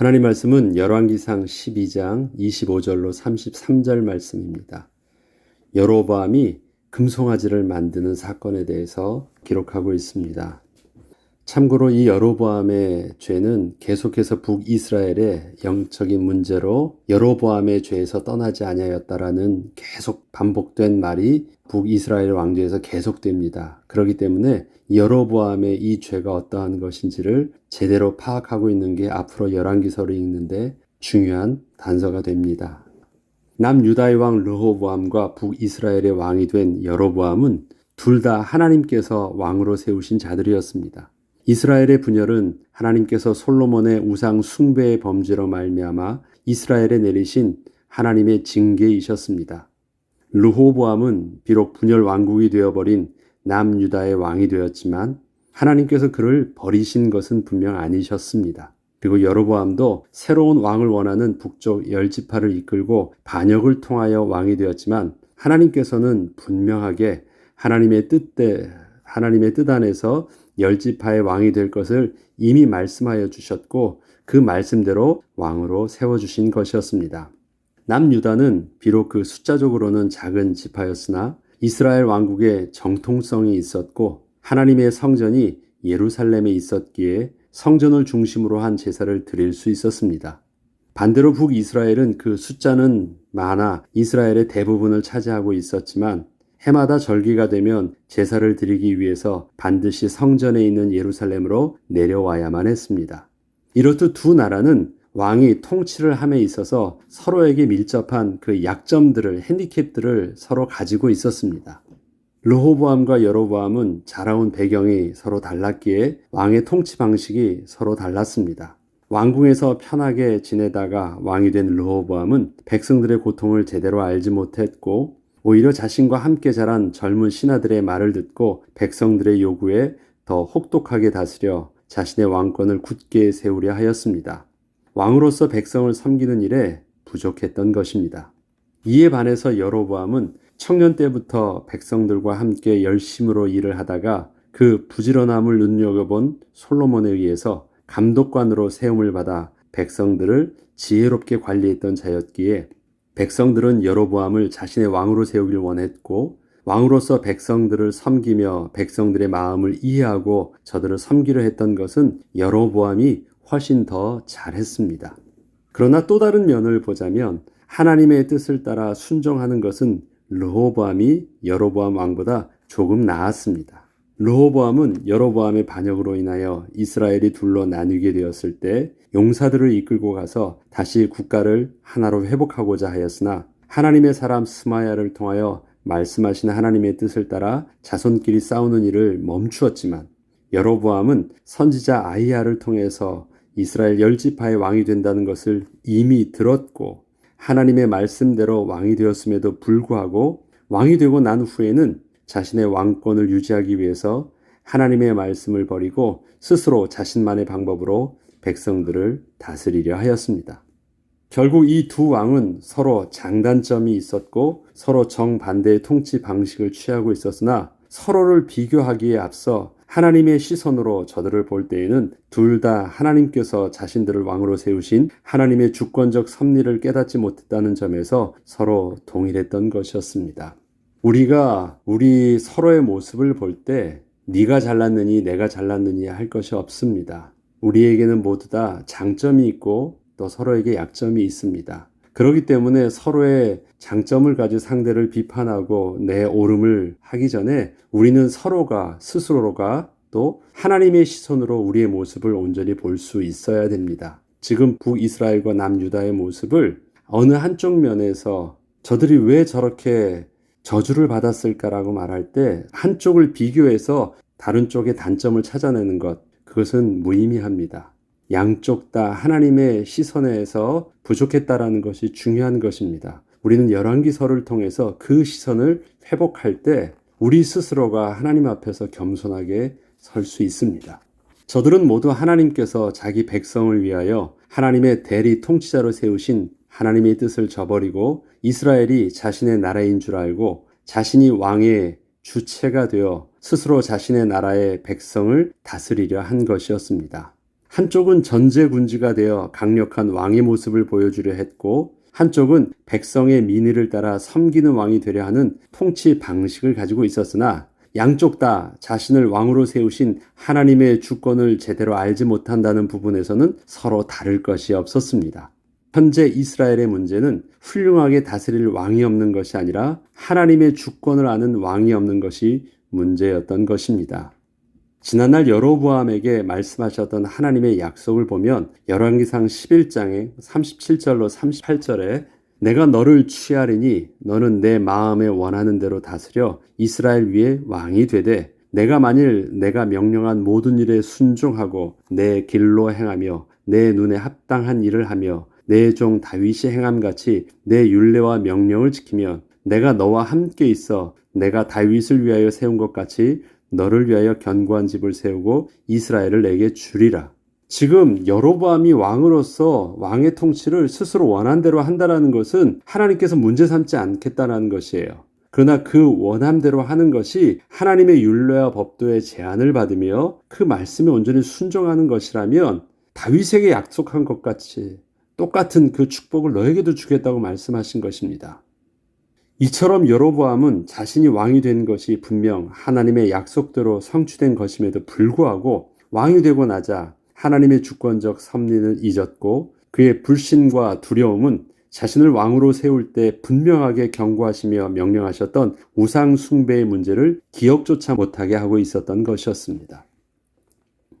하나님 말씀은 열왕기상 12장 25절로 33절 말씀입니다. 여로보암이 금송아지를 만드는 사건에 대해서 기록하고 있습니다. 참고로 이 여로보암의 죄는 계속해서 북이스라엘의 영적인 문제로 여로보암의 죄에서 떠나지 아니하였다라는 계속 반복된 말이 북이스라엘 왕조에서 계속됩니다. 그렇기 때문에 여로보암의 이 죄가 어떠한 것인지를 제대로 파악하고 있는 게 앞으로 열왕기서를 읽는데 중요한 단서가 됩니다. 남유다의 왕 르호보암과 북이스라엘의 왕이 된 여로보암은 둘 다 하나님께서 왕으로 세우신 자들이었습니다. 이스라엘의 분열은 하나님께서 솔로몬의 우상 숭배의 범죄로 말미암아 이스라엘에 내리신 하나님의 징계이셨습니다. 르호보암은 비록 분열 왕국이 되어버린 남유다의 왕이 되었지만 하나님께서 그를 버리신 것은 분명 아니셨습니다. 그리고 여로보암도 새로운 왕을 원하는 북쪽 열 지파를 이끌고 반역을 통하여 왕이 되었지만 하나님께서는 분명하게 하나님의 뜻대 하나님의 뜻 안에서 열 지파의 왕이 될 것을 이미 말씀하여 주셨고 그 말씀대로 왕으로 세워 주신 것이었습니다. 남유다는 비록 그 숫자적으로는 작은 지파였으나 이스라엘 왕국의 정통성이 있었고 하나님의 성전이 예루살렘에 있었기에 성전을 중심으로 한 제사를 드릴 수 있었습니다. 반대로 북이스라엘은 그 숫자는 많아 이스라엘의 대부분을 차지하고 있었지만 해마다 절기가 되면 제사를 드리기 위해서 반드시 성전에 있는 예루살렘으로 내려와야만 했습니다. 이렇듯 두 나라는 왕이 통치를 함에 있어서 서로에게 밀접한 그 약점들을 핸디캡들을 서로 가지고 있었습니다. 르호보암과 여로보암은 자라온 배경이 서로 달랐기에 왕의 통치 방식이 서로 달랐습니다. 왕궁에서 편하게 지내다가 왕이 된 르호보암은 백성들의 고통을 제대로 알지 못했고 오히려 자신과 함께 자란 젊은 신하들의 말을 듣고 백성들의 요구에 더 혹독하게 다스려 자신의 왕권을 굳게 세우려 하였습니다. 왕으로서 백성을 섬기는 일에 부족했던 것입니다. 이에 반해서 여로보암은 청년 때부터 백성들과 함께 열심으로 일을 하다가 그 부지런함을 눈여겨본 솔로몬에 의해서 감독관으로 세움을 받아 백성들을 지혜롭게 관리했던 자였기에 백성들은 여로보암을 자신의 왕으로 세우길 원했고 왕으로서 백성들을 섬기며 백성들의 마음을 이해하고 저들을 섬기려 했던 것은 여로보암이 훨씬 더 잘했습니다. 그러나 또 다른 면을 보자면 하나님의 뜻을 따라 순종하는 것은 르호보암이 여로보암 왕보다 조금 나았습니다. 르호보암은 여로보암의 반역으로 인하여 이스라엘이 둘로 나뉘게 되었을 때 용사들을 이끌고 가서 다시 국가를 하나로 회복하고자 하였으나 하나님의 사람 스마야를 통하여 말씀하신 하나님의 뜻을 따라 자손끼리 싸우는 일을 멈추었지만 여로보암은 선지자 아이야를 통해서 이스라엘 열지파의 왕이 된다는 것을 이미 들었고 하나님의 말씀대로 왕이 되었음에도 불구하고 왕이 되고 난 후에는 자신의 왕권을 유지하기 위해서 하나님의 말씀을 버리고 스스로 자신만의 방법으로 백성들을 다스리려 하였습니다. 결국 이 두 왕은 서로 장단점이 있었고 서로 정반대의 통치 방식을 취하고 있었으나 서로를 비교하기에 앞서 하나님의 시선으로 저들을 볼 때에는 둘 다 하나님께서 자신들을 왕으로 세우신 하나님의 주권적 섭리를 깨닫지 못했다는 점에서 서로 동일했던 것이었습니다. 우리가 우리 서로의 모습을 볼 때 네가 잘났느니 내가 잘났느니 할 것이 없습니다. 우리에게는 모두 다 장점이 있고 또 서로에게 약점이 있습니다. 그렇기 때문에 서로의 장점을 가지고 상대를 비판하고 내 옳음을 하기 전에 우리는 서로가 스스로가 또 하나님의 시선으로 우리의 모습을 온전히 볼 수 있어야 됩니다. 지금 북이스라엘과 남유다의 모습을 어느 한쪽 면에서 저들이 왜 저렇게 저주를 받았을까라고 말할 때 한쪽을 비교해서 다른 쪽의 단점을 찾아내는 것, 그것은 무의미합니다. 양쪽 다 하나님의 시선에서 부족했다라는 것이 중요한 것입니다. 우리는 열왕기서를 통해서 그 시선을 회복할 때 우리 스스로가 하나님 앞에서 겸손하게 설 수 있습니다. 저들은 모두 하나님께서 자기 백성을 위하여 하나님의 대리 통치자로 세우신 하나님의 뜻을 저버리고 이스라엘이 자신의 나라인 줄 알고 자신이 왕의 주체가 되어 스스로 자신의 나라의 백성을 다스리려 한 것이었습니다. 한쪽은 전제 군주가 되어 강력한 왕의 모습을 보여주려 했고 한쪽은 백성의 민의를 따라 섬기는 왕이 되려 하는 통치 방식을 가지고 있었으나 양쪽 다 자신을 왕으로 세우신 하나님의 주권을 제대로 알지 못한다는 부분에서는 서로 다를 것이 없었습니다. 현재 이스라엘의 문제는 훌륭하게 다스릴 왕이 없는 것이 아니라 하나님의 주권을 아는 왕이 없는 것이 문제였던 것입니다. 지난날 여로보암에게 말씀하셨던 하나님의 약속을 보면 열왕기상 11장의 37절로 38절에 내가 너를 취하리니 너는 내 마음에 원하는 대로 다스려 이스라엘 위에 왕이 되되 내가 만일 내가 명령한 모든 일에 순종하고 내 길로 행하며 내 눈에 합당한 일을 하며 내 종 다윗이 행함같이 내 율례와 명령을 지키면 내가 너와 함께 있어 내가 다윗을 위하여 세운 것 같이 너를 위하여 견고한 집을 세우고 이스라엘을 내게 주리라. 지금 여로보암이 왕으로서 왕의 통치를 스스로 원한 대로 한다라는 것은 하나님께서 문제 삼지 않겠다라는 것이에요. 그러나 그 원함대로 하는 것이 하나님의 율례와 법도의 제한을 받으며 그 말씀에 온전히 순종하는 것이라면 다윗에게 약속한 것 같이 똑같은 그 축복을 너에게도 주겠다고 말씀하신 것입니다. 이처럼 여로보암은 자신이 왕이 된 것이 분명 하나님의 약속대로 성취된 것임에도 불구하고 왕이 되고 나자 하나님의 주권적 섭리는 잊었고 그의 불신과 두려움은 자신을 왕으로 세울 때 분명하게 경고하시며 명령하셨던 우상 숭배의 문제를 기억조차 못하게 하고 있었던 것이었습니다.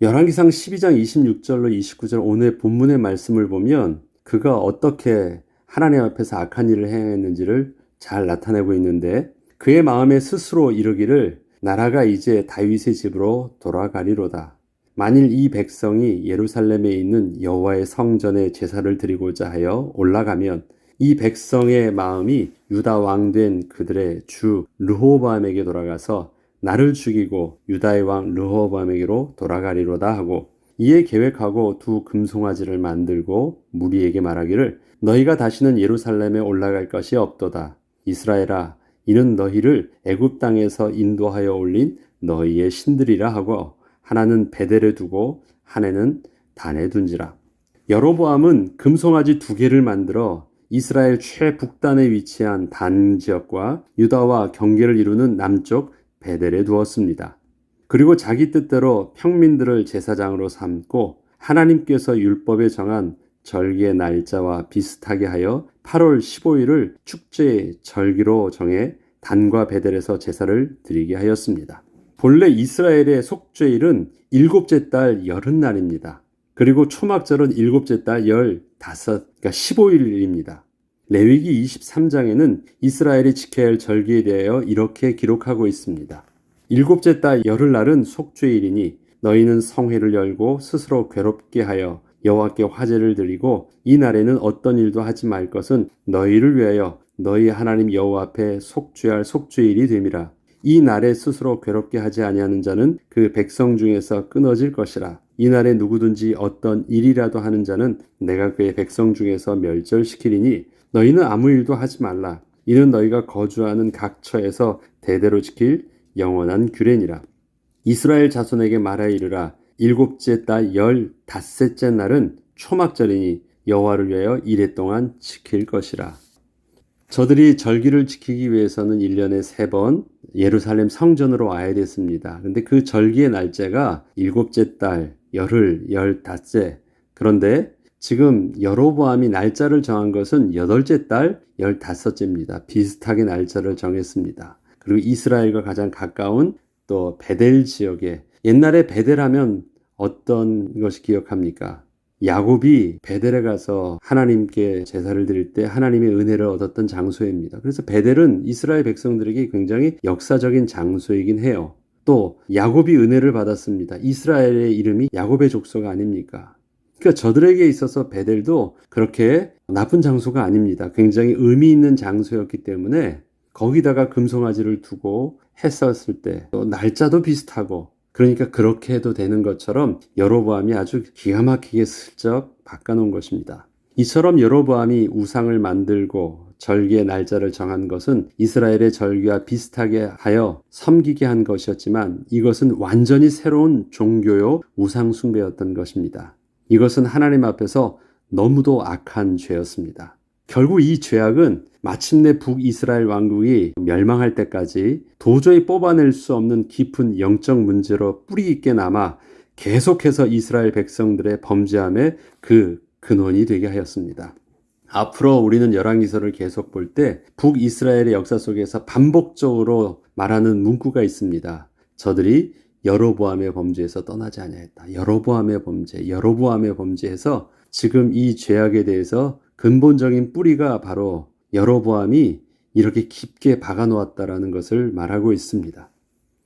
열왕기상 12장 26절로 29절 오늘 본문의 말씀을 보면 그가 어떻게 하나님 앞에서 악한 일을 행했는지를 잘 나타내고 있는데 그의 마음에 스스로 이르기를 나라가 이제 다윗의 집으로 돌아가리로다. 만일 이 백성이 예루살렘에 있는 여호와의 성전에 제사를 드리고자 하여 올라가면 이 백성의 마음이 유다 왕 된 그들의 주 르호보암에게 돌아가서 나를 죽이고 유다의 왕 르호보암에게로 돌아가리로다 하고 이에 계획하고 두 금송아지를 만들고 무리에게 말하기를 너희가 다시는 예루살렘에 올라갈 것이 없도다. 이스라엘아 이는 너희를 애굽 땅에서 인도하여 올린 너희의 신들이라 하고 하나는 베델에 두고 하나는 단에 둔지라. 여로보암은 금송아지 두 개를 만들어 이스라엘 최북단에 위치한 단 지역과 유다와 경계를 이루는 남쪽 베델에 두었습니다. 그리고 자기 뜻대로 평민들을 제사장으로 삼고 하나님께서 율법에 정한 절기의 날짜와 비슷하게 하여 8월 15일을 축제의 절기로 정해 단과 베델에서 제사를 드리게 하였습니다. 본래 이스라엘의 속죄일은 일곱째 달 열흔날입니다. 그리고 초막절은 일곱째 달 열다섯, 그러니까 15일입니다. 레위기 23장에는 이스라엘이 지켜야 할 절기에 대하여 이렇게 기록하고 있습니다. 일곱째 달 열흘날은 속죄일이니 너희는 성회를 열고 스스로 괴롭게 하여 여호와께 화제를 드리고 이 날에는 어떤 일도 하지 말 것은 너희를 위하여 너희 하나님 여호와 앞에 속죄할 속죄일이 됨이라. 이 날에 스스로 괴롭게 하지 아니하는 자는 그 백성 중에서 끊어질 것이라. 이 날에 누구든지 어떤 일이라도 하는 자는 내가 그의 백성 중에서 멸절시키리니 너희는 아무 일도 하지 말라. 이는 너희가 거주하는 각 처에서 대대로 지킬 영원한 규례니라. 이스라엘 자손에게 말하 이르라. 일곱째 달 열닷새째 날은 초막절이니 여호와를 위하여 이래 동안 지킬 것이라. 저들이 절기를 지키기 위해서는 1년에 세 번 예루살렘 성전으로 와야 됐습니다. 근데 그 절기의 날짜가 일곱째 달 열흘 열닷새. 그런데 지금 여로보암이 날짜를 정한 것은 여덟째 달 열다섯째입니다. 비슷하게 날짜를 정했습니다. 그리고 이스라엘과 가장 가까운 또 베델 지역에 옛날에 베델하면 어떤 것이 기억합니까? 야곱이 베델에 가서 하나님께 제사를 드릴 때 하나님의 은혜를 얻었던 장소입니다. 그래서 베델은 이스라엘 백성들에게 굉장히 역사적인 장소이긴 해요. 또 야곱이 은혜를 받았습니다. 이스라엘의 이름이 야곱의 족속 아닙니까? 그러니까 저들에게 있어서 베델도 그렇게 나쁜 장소가 아닙니다. 굉장히 의미 있는 장소였기 때문에 거기다가 금송아지를 두고 했었을 때 또 날짜도 비슷하고 그러니까 그렇게 해도 되는 것처럼 여로보암이 아주 기가 막히게 슬쩍 바꿔놓은 것입니다. 이처럼 여로보암이 우상을 만들고 절기의 날짜를 정한 것은 이스라엘의 절기와 비슷하게 하여 섬기게 한 것이었지만 이것은 완전히 새로운 종교요 우상 숭배였던 것입니다. 이것은 하나님 앞에서 너무도 악한 죄였습니다. 결국 이 죄악은 마침내 북이스라엘 왕국이 멸망할 때까지 도저히 뽑아낼 수 없는 깊은 영적 문제로 뿌리 있게 남아 계속해서 이스라엘 백성들의 범죄함의 그 근원이 되게 하였습니다. 앞으로 우리는 열왕기서를 계속 볼 때 북이스라엘의 역사 속에서 반복적으로 말하는 문구가 있습니다. 저들이 여로보암의 범죄에서 떠나지 아니하였다. 여로보암의 범죄, 여로보암의 범죄에서 지금 이 죄악에 대해서 근본적인 뿌리가 바로 여로보암이 이렇게 깊게 박아 놓았다라는 것을 말하고 있습니다.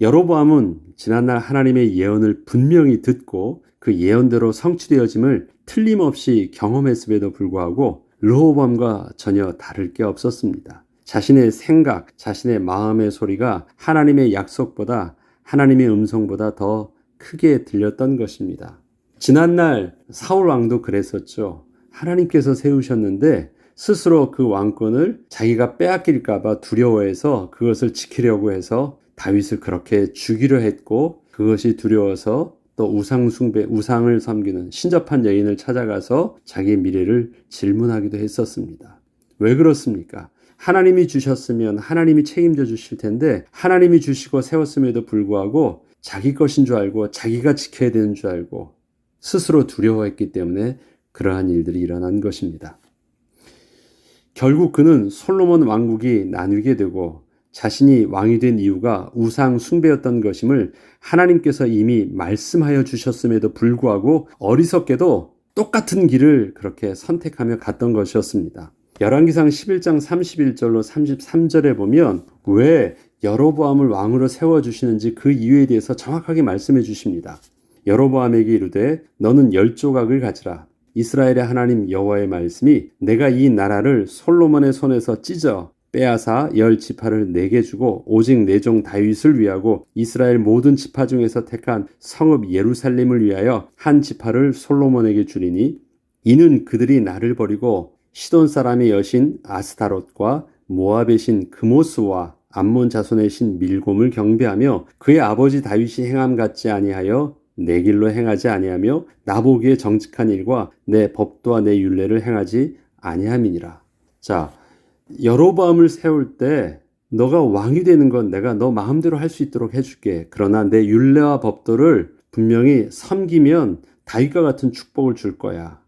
여로보암은 지난날 하나님의 예언을 분명히 듣고 그 예언대로 성취되어짐을 틀림없이 경험했음에도 불구하고 르호밤과 전혀 다를 게 없었습니다. 자신의 생각, 자신의 마음의 소리가 하나님의 약속보다 하나님의 음성보다 더 크게 들렸던 것입니다. 지난날 사울 왕도 그랬었죠. 하나님께서 세우셨는데 스스로 그 왕권을 자기가 빼앗길까봐 두려워해서 그것을 지키려고 해서 다윗을 그렇게 죽이려 했고 그것이 두려워서 또 우상 숭배, 우상을 섬기는 신접한 여인을 찾아가서 자기 미래를 질문하기도 했었습니다. 왜 그렇습니까? 하나님이 주셨으면 하나님이 책임져 주실 텐데 하나님이 주시고 세웠음에도 불구하고 자기 것인 줄 알고 자기가 지켜야 되는 줄 알고 스스로 두려워했기 때문에 그러한 일들이 일어난 것입니다. 결국 그는 솔로몬 왕국이 나뉘게 되고 자신이 왕이 된 이유가 우상 숭배였던 것임을 하나님께서 이미 말씀하여 주셨음에도 불구하고 어리석게도 똑같은 길을 그렇게 선택하며 갔던 것이었습니다. 열왕기상 11장 31절로 33절에 보면 왜 여로보암을 왕으로 세워 주시는지 그 이유에 대해서 정확하게 말씀해 주십니다. 여로보암에게 이르되 너는 열 조각을 가지라 이스라엘의 하나님 여호와의 말씀이 내가 이 나라를 솔로몬의 손에서 찢어 빼앗아 열 지파를 내게 주고 오직 내종 다윗을 위하고 이스라엘 모든 지파 중에서 택한 성읍 예루살렘을 위하여 한 지파를 솔로몬에게 주리니 이는 그들이 나를 버리고 시돈 사람의 여신 아스타롯과 모압의 신 그모스와 암몬 자손의 신 밀곰을 경배하며 그의 아버지 다윗이 행함 같지 아니하여 내 길로 행하지 아니하며 나보기에 정직한 일과 내 법도와 내 율례를 행하지 아니함이니라. 자, 여로보암을 세울 때 너가 왕이 되는 건 내가 너 마음대로 할 수 있도록 해줄게. 그러나 내 율례와 법도를 분명히 섬기면 다윗과 같은 축복을 줄 거야.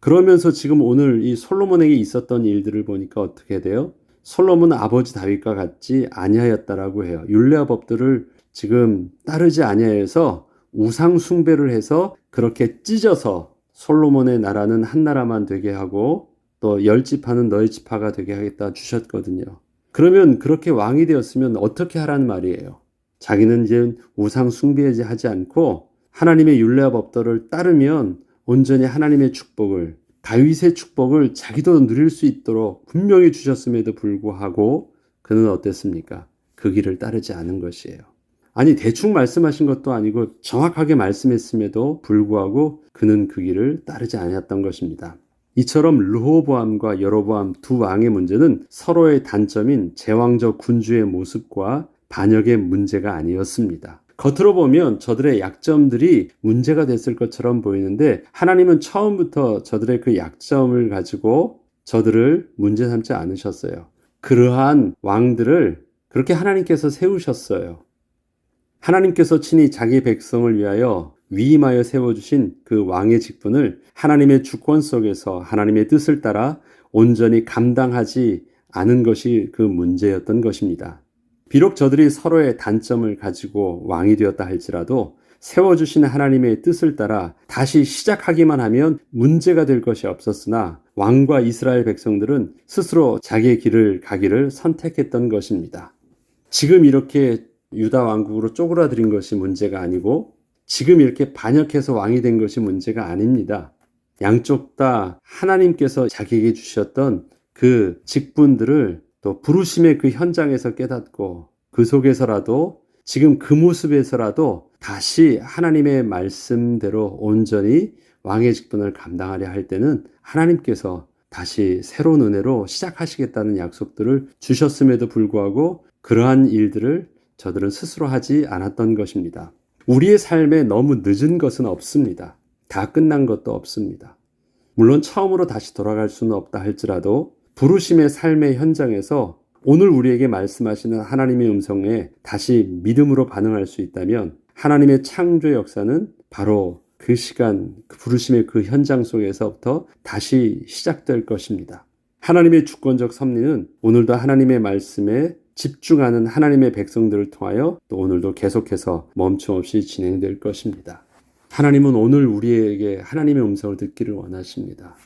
그러면서 지금 오늘 이 솔로몬에게 있었던 일들을 보니까 어떻게 돼요? 솔로몬은 아버지 다윗과 같지 아니하였다라고 해요. 율례와 법들을 지금 따르지 아니하여서 우상 숭배를 해서 그렇게 찢어서 솔로몬의 나라는 한 나라만 되게 하고 또 열 지파는 너희 지파가 되게 하겠다 주셨거든요. 그러면 그렇게 왕이 되었으면 어떻게 하라는 말이에요? 자기는 이제 우상 숭배하지 않고 하나님의 율례와 법도를 따르면 온전히 하나님의 축복을 다윗의 축복을 자기도 누릴 수 있도록 분명히 주셨음에도 불구하고 그는 어땠습니까? 그 길을 따르지 않은 것이에요. 아니 대충 말씀하신 것도 아니고 정확하게 말씀했음에도 불구하고 그는 그 길을 따르지 않았던 것입니다. 이처럼 르호보암과 여로보암 두 왕의 문제는 서로의 단점인 제왕적 군주의 모습과 반역의 문제가 아니었습니다. 겉으로 보면 저들의 약점들이 문제가 됐을 것처럼 보이는데 하나님은 처음부터 저들의 그 약점을 가지고 저들을 문제 삼지 않으셨어요. 그러한 왕들을 그렇게 하나님께서 세우셨어요. 하나님께서 친히 자기 백성을 위하여 위임하여 세워주신 그 왕의 직분을 하나님의 주권 속에서 하나님의 뜻을 따라 온전히 감당하지 않은 것이 그 문제였던 것입니다. 비록 저들이 서로의 단점을 가지고 왕이 되었다 할지라도 세워주신 하나님의 뜻을 따라 다시 시작하기만 하면 문제가 될 것이 없었으나 왕과 이스라엘 백성들은 스스로 자기의 길을 가기를 선택했던 것입니다. 지금 이렇게 유다 왕국으로 쪼그라들인 것이 문제가 아니고 지금 이렇게 반역해서 왕이 된 것이 문제가 아닙니다. 양쪽 다 하나님께서 자기에게 주셨던 그 직분들을 또 부르심의 그 현장에서 깨닫고 그 속에서라도 지금 그 모습에서라도 다시 하나님의 말씀대로 온전히 왕의 직분을 감당하려 할 때는 하나님께서 다시 새로운 은혜로 시작하시겠다는 약속들을 주셨음에도 불구하고 그러한 일들을 저들은 스스로 하지 않았던 것입니다. 우리의 삶에 너무 늦은 것은 없습니다. 다 끝난 것도 없습니다. 물론 처음으로 다시 돌아갈 수는 없다 할지라도 부르심의 삶의 현장에서 오늘 우리에게 말씀하시는 하나님의 음성에 다시 믿음으로 반응할 수 있다면 하나님의 창조 역사는 바로 그 시간, 그 부르심의 그 현장 속에서부터 다시 시작될 것입니다. 하나님의 주권적 섭리는 오늘도 하나님의 말씀에 집중하는 하나님의 백성들을 통하여 또 오늘도 계속해서 멈춤 없이 진행될 것입니다. 하나님은 오늘 우리에게 하나님의 음성을 듣기를 원하십니다.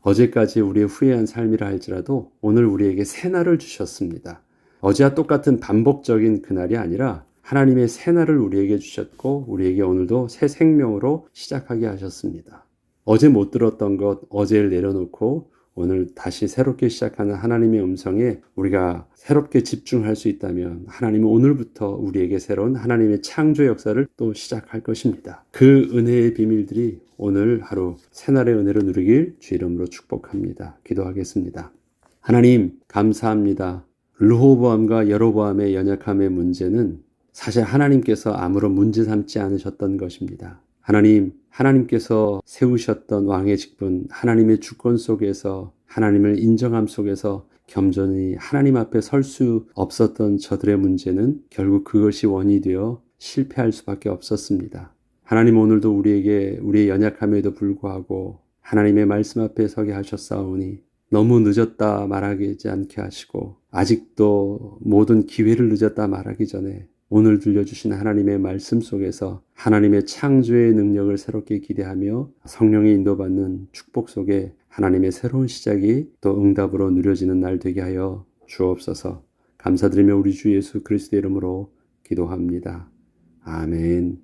어제까지 우리의 후회한 삶이라 할지라도 오늘 우리에게 새날을 주셨습니다. 어제와 똑같은 반복적인 그날이 아니라 하나님의 새날을 우리에게 주셨고 우리에게 오늘도 새 생명으로 시작하게 하셨습니다. 어제 못 들었던 것 어제를 내려놓고 오늘 다시 새롭게 시작하는 하나님의 음성에 우리가 새롭게 집중할 수 있다면 하나님은 오늘부터 우리에게 새로운 하나님의 창조 역사를 또 시작할 것입니다. 그 은혜의 비밀들이 오늘 하루 새날의 은혜를 누리길 주 이름으로 축복합니다. 기도하겠습니다. 하나님 감사합니다. 르호보암과 여로보암의 연약함의 문제는 사실 하나님께서 아무런 문제 삼지 않으셨던 것입니다. 하나님, 하나님께서 세우셨던 왕의 직분, 하나님의 주권 속에서 하나님을 인정함 속에서 겸손히 하나님 앞에 설 수 없었던 저들의 문제는 결국 그것이 원이 되어 실패할 수밖에 없었습니다. 하나님 오늘도 우리에게 우리의 연약함에도 불구하고 하나님의 말씀 앞에 서게 하셨사오니 너무 늦었다 말하지 않게 하시고 아직도 모든 기회를 늦었다 말하기 전에 오늘 들려주신 하나님의 말씀 속에서 하나님의 창조의 능력을 새롭게 기대하며 성령의 인도받는 축복 속에 하나님의 새로운 시작이 또 응답으로 누려지는 날 되게 하여 주옵소서 감사드리며 우리 주 예수 그리스도 이름으로 기도합니다. 아멘.